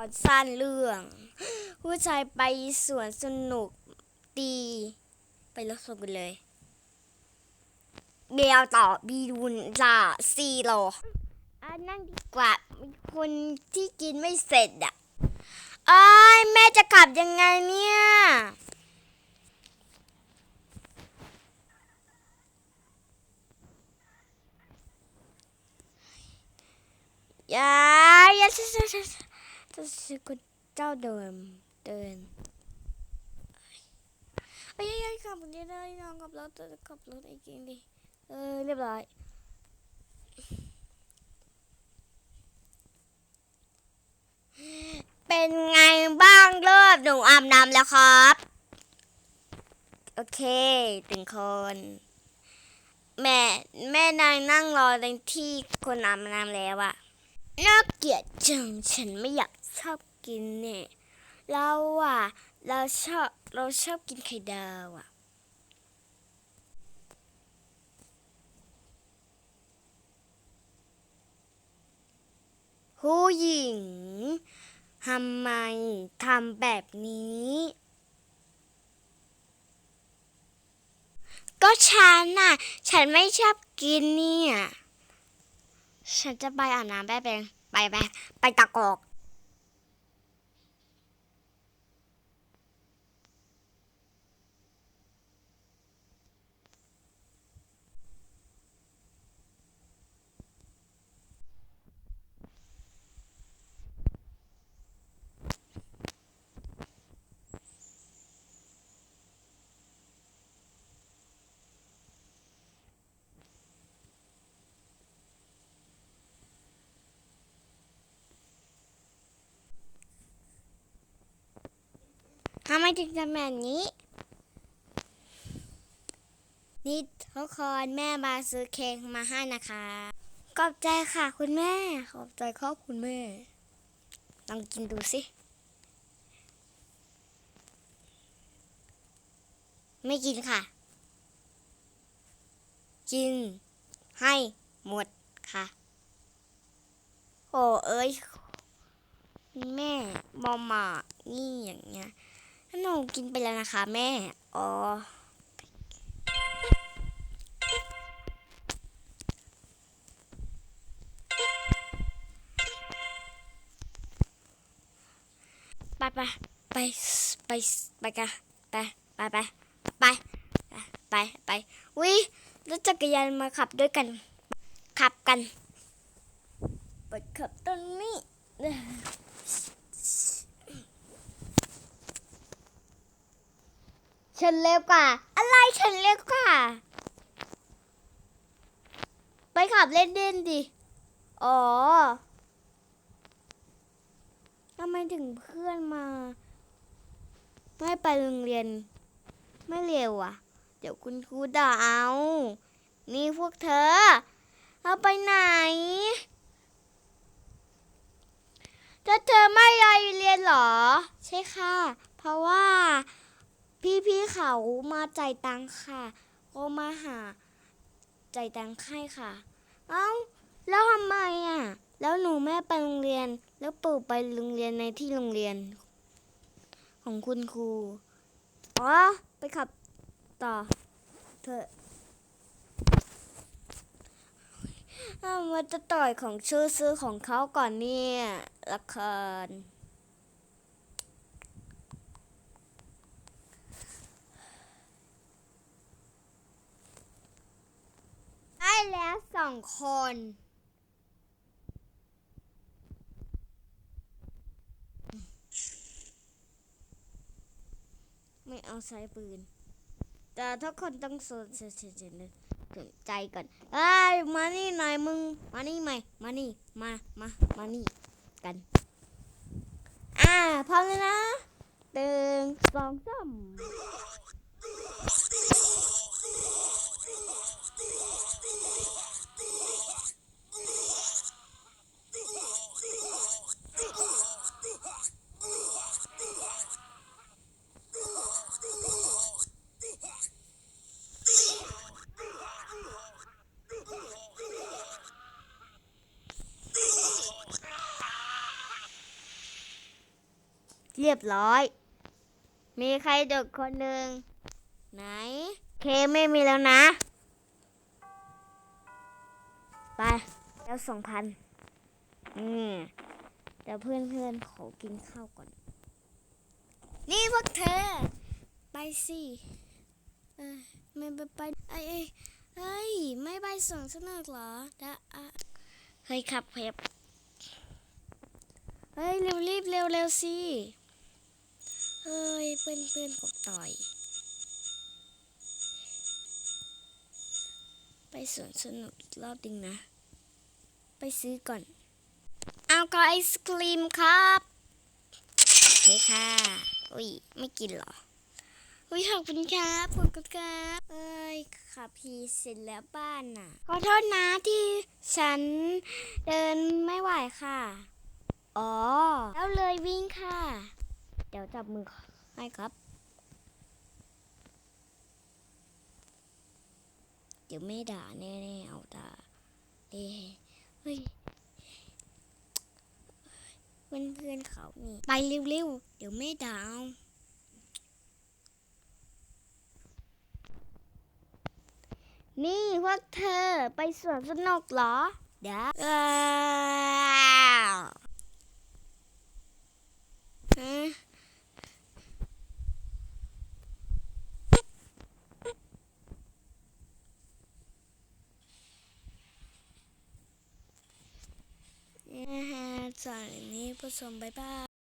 อนสั้นเรื่อง ผู้ชายไปสวนสนุกดีไปรับชมกันเลยเบียวต่อบีดุนจ่าซีโรอนั่งดีกว่าคนที่กินไม่เสร็จอะเอ้ยแม่จะกลับยังไงเนี่ยย่าอย่าเจ้าเจ้าเจ้าเจ้าคุณเจ้าเดินเดินเอ้ยเอ้ยขับรถได้น้องขับรถขับรถไอ้กินดิเออเรียบร้อยเป็นไงบ้างเลิศหนูอาบน้ำแล้วครับ โอเคถึงคน แม่แม่นางนั่งรอในที่คนอาบน้ำแล้วอะน่าเกลียดจังฉันไม่อยาก ชอบกินเนี่ยเราอะเราชอบเราชอบกินไข่ดาวอะผู้หญิงทำไมทำแบบนี้ ก็ฉันน่ะ ฉันไม่ชอบกินเนี่ย ฉันจะไปอาบน้ำแป๊บเองไปไปไปตะกอก ถึงทำแบบนี้ นี่ทุกคนแม่มาซื้อเค้กมาให้นะคะขอบใจค่ะคุณแม่ ขอบใจครับคุณแม่ ลองกินดูสิ ไม่กินค่ะ กิน ให้หมดค่ะ โอ้เอ้ยแม่มอมมานี่อย่างเงี้ย หนูกินไปแล้วนะคะแม่ อ๋อ ไปไปไปไปไปกันไปไปไปไปไปไปวิรถจักรยานมาขับด้วยกัน ขับกันไปขับตรงนี้ ฉันเร็วกว่า อะไรฉันเร็วกว่า ไปขับเล่นเล่นดิ อ๋อทำไมถึงเพื่อนมา ไม่ไปโรงเรียน ไม่เร็วอะ เดี๋ยวคุณครูด่าเอา นี่พวกเธอ เอาไปไหนถ้าเธอไม่ไปเรียนหรอ ใช่ค่ะ เพราะว่า พี่ๆเขามาจ่ายตังค่ะก็มาหาจ่ายตังให้ค่ะ เอ้า แล้วทำไมอะ แล้วหนูแม่ไปโรงเรียน แล้วปู่ไปโรงเรียนในที่โรงเรียน ของคุณครู อ๋อ ไปขับต่อ เถอะอ้าวมันจะต่อยของชื่อซื้อของเขาก่อนเนี่ยละคร ได้ แล้วสองคน ไม่เอาใช้ปืน แต่ทุกคนต้องสนใจสนใจก่อนเอ้ยมานี่หน่อยมึง มานี่ไหมมานี่ มา มา มานี่กัน อ่า พร้อมแล้วนะหนึ่งสองสาม เรียบร้อย มีใครเด็กคนหนึ่งไหน เคไม่มีแล้วนะ ไป แล้วสองพันอืมเดี๋ยวเพื่อนเพื่อนขอกินข้าวก่อน นี่พวกเธอ ไปสิเออไม่ไปไปไอ้ไอ้ยเฮ้ย ไม่ไปสวนสนุกเหรอดะอะเฮ้ยครับเพ็บเฮ้ย เร็วรีบเร็วเร็วสิ เฮ้ยเพื่อนเพื่อนกบต่อย ไปสวนสนุกอีกรอบดึงนะ ไปซื้อก่อน เอาก็ไอศครีมครับโอเคค่ะ อุ้ย ไม่กินหรอ อุ้ยขอบคุณครับขอบคุณครับเอ้ยขับพีเสร็จแล้วบ้านน่ะ ขอโทษนะที่ฉันเดินไม่ไหวค่ะ อ๋อ แล้วเลยวิ่งค่ะ เดี๋ยวจับมือให้ครับ เดี๋ยวไม่ด่าแน่ๆเอาด่าเอ้เฮ้ยเพื่อนๆเขานี่ ไปเร็วๆ เดี๋ยวไม่ด่าเอานี่พวกเธอไปสวนสนุกเหรอ เดี๋ยวอ้าวฮะ สารนนี้ผสมบายบาย